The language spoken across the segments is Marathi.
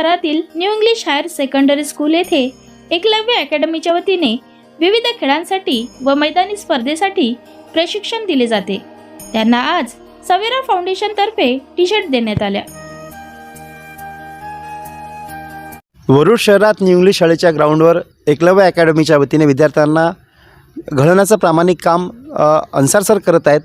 शहरातील new English higher secondary school येथे एकलव्य अकॅडमीच्या वतीने विविध खेळांसाठी व मैदानी स्पर्धेसाठी प्रशिक्षण दिले जाते. त्यांना आज सवेरा फाउंडेशन तर्फे टी शर्ट देण्यात आल्या. वरुड शहरात न्यू इंग्लिश शाळेच्या ग्राउंडवर एकलव्य अकॅडमीच्या वतीने विद्यार्थ्यांना घडवण्याचं प्रामाणिक काम अन्सार सर करत आहेत.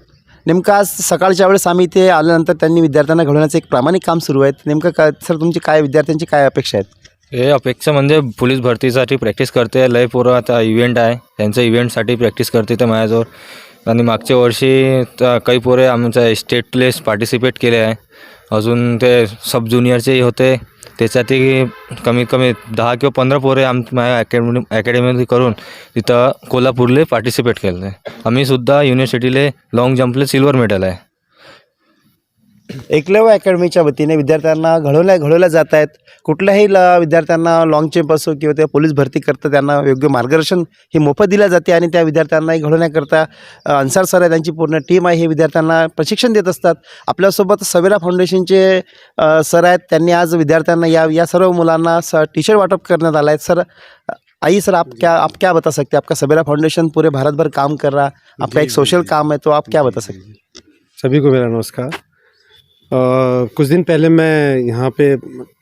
नेमकं आज सकाळच्या वेळेस आम्ही इथे आल्यानंतर त्यांनी विद्यार्थ्यांना घडवण्याचं एक प्रामाणिक काम सुरू आहे. नेमकं काय सर तुमची काय विद्यार्थ्यांची काय अपेक्षा आहेत? हे अपेक्षा म्हणजे पोलीस भरतीसाठी प्रॅक्टिस करते. लय पोरं आता इव्हेंट आहे. त्यांच्या इव्हेंटसाठी प्रॅक्टिस करते ते माझ्याजवळ. आणि मागच्या वर्षी त- काही पोरे आमच्या स्टेटलेस पार्टिसिपेट केले आहे. अजून ते सब ज्युनियरचेही होते. त्याच्यातही कमीत कमी दहा किंवा पंधरा पोरे आम माझ्या अकॅडमी अकॅडमीमध्ये करून तिथं कोल्हापूरले पार्टिसिपेट केलं. आहे आम्हीसुद्धा युनिव्हर्सिटीले लाँग जम्पले सिल्वर मेडल आहे. एकलव्य अकॅडमीच्या वतीने विद्यार्थ्यांना घडवल्या घडवल्या जात आहेत. कुठल्याही ल विद्यार्थ्यांना लाँग चेप असो किंवा ते पोलीस भरती करता त्यांना योग्य मार्गदर्शन हे मोफत दिलं जाते आणि त्या विद्यार्थ्यांनाही घडवण्याकरता अन्सार सर आहे त्यांची पूर्ण टीम आहे. हे विद्यार्थ्यांना प्रशिक्षण देत असतात. आपल्यासोबत सवेरा फाउंडेशनचे सर आहेत. त्यांनी आज विद्यार्थ्यांना या या सर्व मुलांना स टी शर्ट वाटप करण्यात आला आहे. सर आइए सर आप क्या आप क्या बता सकते हैं? आपका सवेरा फाउंडेशन पूरे भारत भर काम कर रहा आपका एक सोशल काम है तो आप क्या बता सकते हैं? सभी को मेरा नमस्कार। कुछ दिन पहले मैं यहाँ पे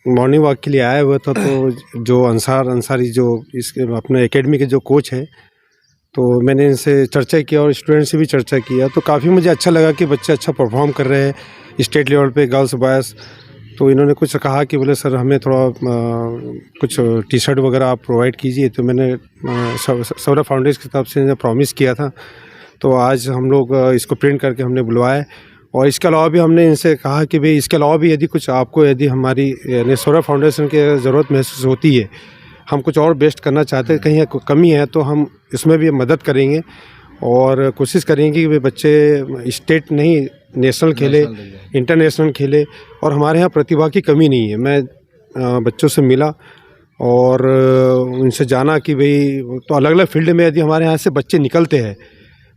मॉर्निंग वॉक के लिए आया हुआ था तो जो अंसार अंसारी जो इसके अपने एकेडमी के जो कोच हैं तो मैंने इनसे चर्चा किया और स्टूडेंट से भी चर्चा किया। तो काफ़ी मुझे अच्छा लगा कि बच्चे अच्छा परफॉर्म कर रहे हैं स्टेट लेवल पे गर्ल्स बॉयज़ तो इन्होंने कुछ कहा कि बोले सर हमें थोड़ा अ, कुछ टी शर्ट वगैरह आप प्रोवाइड कीजिए। तो मैंने सौ- सौरभ फाउंडेशन की तरफ़ से प्रॉमिस किया था। तो आज हम लोग इसको प्रिंट करके हमने बुलवाया। और इसके अलावा भी हमने इनसे कहा कि भाई इसके अलावा भी यदि कुछ आपको यदि हमारी सौरभ फाउंडेशन की ज़रूरत महसूस होती है हम कुछ और बेस्ट करना चाहते हैं कहीं कमी है तो हम इसमें भी मदद करेंगे और कोशिश करेंगे कि वे बच्चे स्टेट नहीं नेशनल खेले इंटरनेशनल खेले और हमारे यहाँ प्रतिभा की कमी नहीं है। मैं बच्चों से मिला और उनसे जाना कि भाई तो अलग अलग फ़ील्ड में यदि हमारे यहाँ से बच्चे निकलते हैं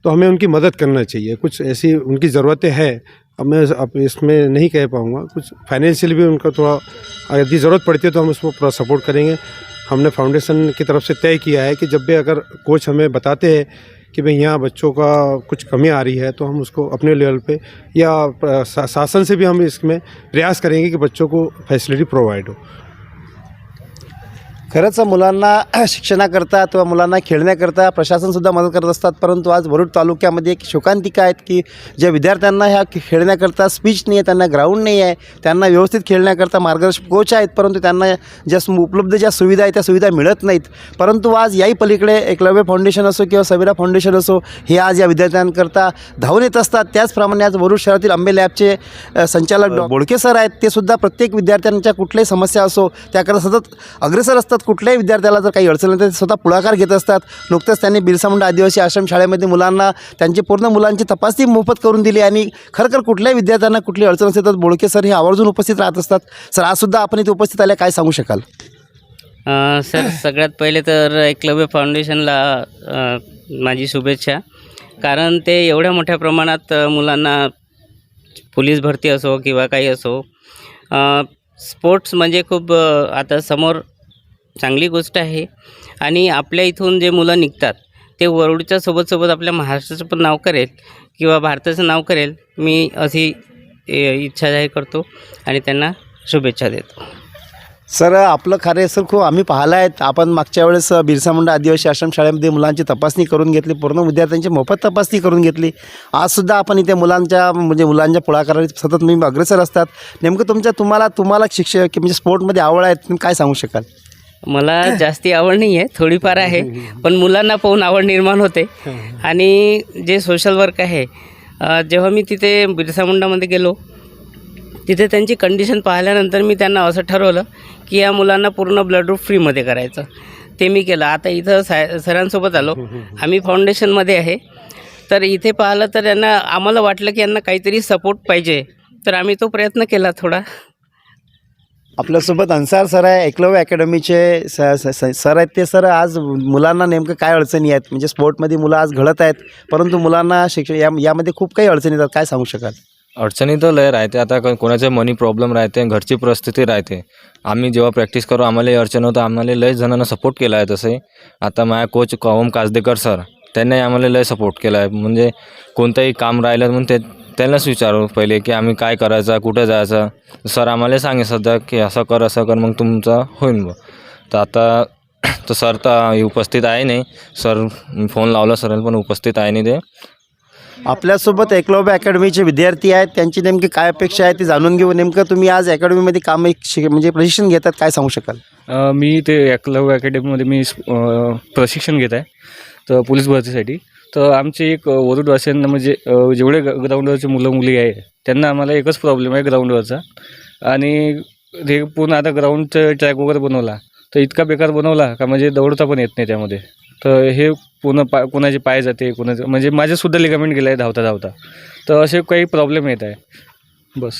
तो हमें उनकी मदद करना चाहिए। कुछ ऐसी उनकी ज़रूरतें हैं, अब मैं अब इसमें नहीं कह पाऊँगा। कुछ फाइनेंशियल भी उनका थोड़ा यदि ज़रूरत पड़ती है तो हम उसको पूरा सपोर्ट करेंगे। हमने फाउंडेशन की तरफ़ से तय किया है कि जब भी अगर कोच हमें बताते हैं कि भाई यहाँ बच्चों का कुछ कमी आ रही है तो हम उसको अपने लेवल पे या शासन से भी हम इसमें प्रयास करेंगे कि बच्चों को फैसिलिटी प्रोवाइड हो। खरंच मुलांना शिक्षणाकरता किंवा मुलांना खेळण्याकरता प्रशासनसुद्धा मदत करत असतात परंतु आज वरुड तालुक्यामध्ये एक शोकांतिका आहेत की ज्या विद्यार्थ्यांना ह्या खेळण्याकरता स्पीच नाही आहे त्यांना ग्राउंड नाही आहे त्यांना व्यवस्थित खेळण्याकरता मार्गदर्शक कोच आहेत परंतु त्यांना ज्या उपलब्ध ज्या सुविधा आहेत त्या सुविधा मिळत नाहीत. परंतु आज याही पलीकडे एकलव्य फाउंडेशन असो किंवा सविरा फाउंडेशन असो हे आज या विद्यार्थ्यांकरता धावून येत असतात. त्याचप्रमाणे आज वरुड शहरातील आंबे लॅबचे संचालक डॉ- बोडके सर आहेत. ते सुद्धा प्रत्येक विद्यार्थ्यांच्या कुठल्याही समस्या असो त्याकरता सतत अग्रेसर असतात. कुठल्याही विद्यार्थ्याला जर काही अडचण तर ते स्वतः पुढाकार घेत असतात. नुकतंच त्यांनी बिरसा मुंडा आदिवासी आश्रम शाळेमध्ये मुलांना त्यांची पूर्ण मुलांची तपासणी मोफत करून दिली आणि खरखर कुठल्याही विद्यार्थ्यांना कुठली अडचण असेल तर बोळके सर हे आवर्जून उपस्थित राहत असतात. सर आजसुद्धा आपण इथे उपस्थित आल्या काय सांगू शकाल? सर सगळ्यात पहिले तर एकलव्य फाउंडेशनला माझी शुभेच्छा. कारण ते एवढ्या मोठ्या प्रमाणात मुलांना पोलीस भरती असो किंवा काही असो स्पोर्ट्स म्हणजे खूप आता समोर चांगली गोष्ट आहे. आणि आपल्या इथून जे मुलं निघतात ते वरुडच्या सोबत सोबत आपल्या महाराष्ट्राचं पण नाव करेल किंवा भारताचं नाव करेल मी अशी इच्छा जाहीर करतो आणि त्यांना शुभेच्छा देतो. सर आपलं कार्य सर खूप आम्ही पाहिलं आहेत आपण मागच्या वेळेस बिरसा मुंडा आदिवासी आश्रम शाळेमध्ये मुलांची तपासणी करून घेतली पूर्ण विद्यार्थ्यांची मोफत तपासणी करून घेतली. आजसुद्धा आपण इथे मुलांच्या म्हणजे मुलांच्या पुढाकारात सतत मी अग्रेसर असतात. नेमकं तुमच्या तुम्हाला तुम्हाला शिक्षक म्हणजे स्पोर्टमध्ये आवड आहे तुम्ही काय सांगू शकाल? मला जास्ती आवड नाही आहे थोडीफार आहे पण मुलांना पाहून आवड निर्माण होते. आणि जे सोशल वर्क आहे जेव्हा मी तिथे बिरसा मुंडामध्ये गेलो तिथे त्यांची कंडिशन पाहिल्यानंतर मी त्यांना असं ठरवलं की या मुलांना पूर्ण ब्लड ग्रुप फ्रीमध्ये करायचं. ते मी केलं. आता इथं सा सरांसोबत आलो. आम्ही फाउंडेशनमध्ये आहे. तर इथे पाहिलं तर यांना आम्हाला वाटलं की यांना काहीतरी सपोर्ट पाहिजे. तर आम्ही तो प्रयत्न केला थोडा. आपल्यासोबत अन्सार सर आहे एकलव्य अकॅडमीचे स स- स- सर आहेत ते. सर आज मुलांना नेमकं काय अडचणी आहेत? म्हणजे स्पोर्टमध्ये मुलं आज घडत आहेत परंतु मुलांना शिक्षण या यामध्ये खूप काही अडचणी येतात. काय सांगू शकाल? अडचणी तर लय राहते. आता क- कोणाचे मनी प्रॉब्लेम राहते घरची परिस्थिती राहते. आम्ही जेव्हा प्रॅक्टिस करू आम्हाला अडचण होतं. आम्हाला लय जणांना सपोर्ट केला आहे तसे आता माझ्या कोच ओम काजदेकर सर त्यांनी आम्हाला लय सपोर्ट केला आहे. म्हणजे कोणतंही काम राहिलं म्हणून ते त्यांनाच विचारू पहिले की आम्ही काय करायचं कुठं जायचं. सर आम्हाला सांगे सध्या की असं कर असं कर मग तुमचं होईन बा तर आता तर सर तर उपस्थित आहे नाही. सर फोन लावला सर पण उपस्थित आहे नाही ते. आपल्यासोबत एकलव्य अकॅडमीचे विद्यार्थी आहेत. त्यांची नेमकी काय अपेक्षा आहे ती जाणून घेऊ. नेमकं तुम्ही आज अकॅडमीमध्ये काम एक शिक म्हणजे प्रशिक्षण घेतात काय सांगू शकाल? अ, मी ते एकलव्य अकॅडमीमध्ये मी अ, प्रशिक्षण घेत आहे. तर पोलीस भरतीसाठी. तर आमचे एक वरुडवासियांना म्हणजे जेवढे ग- ग्राउंडवरचे मुलं मुली आहे त्यांना आम्हाला एकच प्रॉब्लेम आहे ग्राउंडवरचा आणि ते पूर्ण आता ग्राउंडचं ट्रॅक वगैरे बनवला तर इतका बेकार बनवला का म्हणजे दौडता पण येत नाही त्यामध्ये. तर हे पूर्ण पा कोणाचे पाय जाते कोणाचं म्हणजे माझेसुद्धा लिगामेंट गेलं आहे धावता धावता. तर असे काही प्रॉब्लेम येत आहे. बस.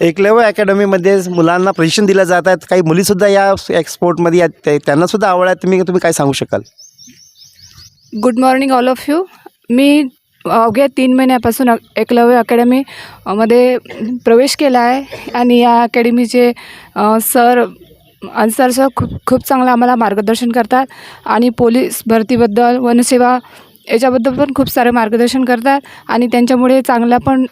एकलव्य अकॅडमीमध्ये मुलांना प्रशिक्षण दिलं जात आहेत. काही मुलीसुद्धा या एक्सपोर्टमध्ये स्पोर्टमध्ये त्यांनासुद्धा आवड आहे. तुम्ही तुम्ही काय सांगू शकाल? Good morning all of you मी अवघ्या तीन महिन्यापासून एकलव्य अकॅडमी मध्ये प्रवेश केला आहे. आणि या अकॅडमीचे सर अन्सर सर खूप खूप चांगलं आम्हाला मार्गदर्शन करतात. आणि पोलीस भरतीबद्दल वनसेवा याच्याबद्दल पण खूप सारे मार्गदर्शन करतात. आणि त्यांच्यामुळे चांगला पण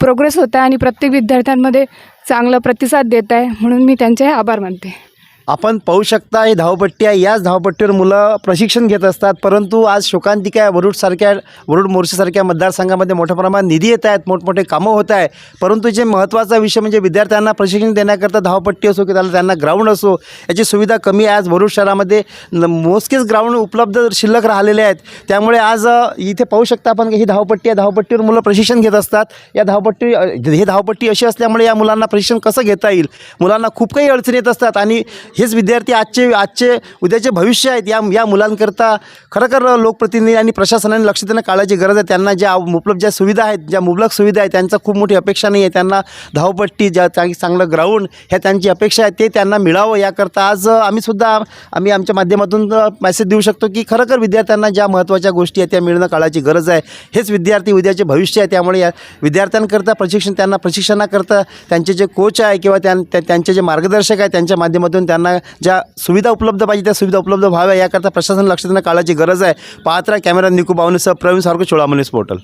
प्रोग्रेस होत आहे. आणि प्रत्येक विद्यार्थ्यांमध्ये चांगला प्रतिसाद देत आहे. म्हणून मी त्यांचे आभार मानते. आपण पाहू शकता हे धावपट्टी आहे. याच धावपट्टीवर मुलं प्रशिक्षण घेत असतात. परंतु आज शोकांतिका वरुडसारख्या वरुड मोर्चेसारख्या मतदारसंघामध्ये मोठ्या प्रमाणात निधी येत आहेत. मोठमोठे कामं होत आहे परंतु जे महत्त्वाचा विषय म्हणजे विद्यार्थ्यांना प्रशिक्षण देण्याकरता धावपट्टी असो की त्याला त्यांना ग्राउंड असो याची सुविधा कमी आहे. आज वरुड शहरामध्ये न- मोजकेच ग्राउंड उपलब्ध शिल्लक राहिलेले आहेत. त्यामुळे आज इथे पाहू शकता आपण की ही धावपट्टी आहे. धावपट्टीवर मुलं प्रशिक्षण घेत असतात. या धावपट्टी हे धावपट्टी अशी असल्यामुळे या मुलांना प्रशिक्षण कसं घेता येईल? मुलांना खूप काही अडचणी येत असतात आणि हेच विद्यार्थी आजचे आजचे उद्याचे भविष्य आहेत या या मुलांकरता खरोखर लोकप्रतिनिधी आणि प्रशासनाने लक्ष देणं काळाची गरज आहे. त्यांना ज्या उपलब्ध ज्या सुविधा आहेत ज्या मुबलक सुविधा आहेत त्यांचा खूप मोठी अपेक्षा नाही आहे. त्यांना धावपट्टी ज्या चांगलं ग्राउंड ह्या त्यांची अपेक्षा आहे ते त्यांना मिळावं याकरता आज आम्हीसुद्धा आम्ही आमच्या माध्यमातून मेसेज देऊ शकतो की खरोखर विद्यार्थ्यांना ज्या महत्त्वाच्या गोष्टी आहेत त्या मिळणं काळाची गरज आहे. हेच विद्यार्थी उद्याचे भविष्य आहे. त्यामुळे या विद्यार्थ्यांकरता प्रशिक्षण त्यांना प्रशिक्षणाकरता त्यांचे जे कोच आहे किंवा त्यां त्या- त्यांचे जे मार्गदर्शक आहे त्यांच्या माध्यमातून त्यांना ज्या सुविधा उपलब्ध पाहिजे त्या सुविधा उपलब्ध व्हाव्या याकरता प्रशासन लक्ष देणं काळाची गरज आहे. पाहत कॅमेरा निकू बावनेसह प्रवीण सारखं चोळामनीस पोर्टल.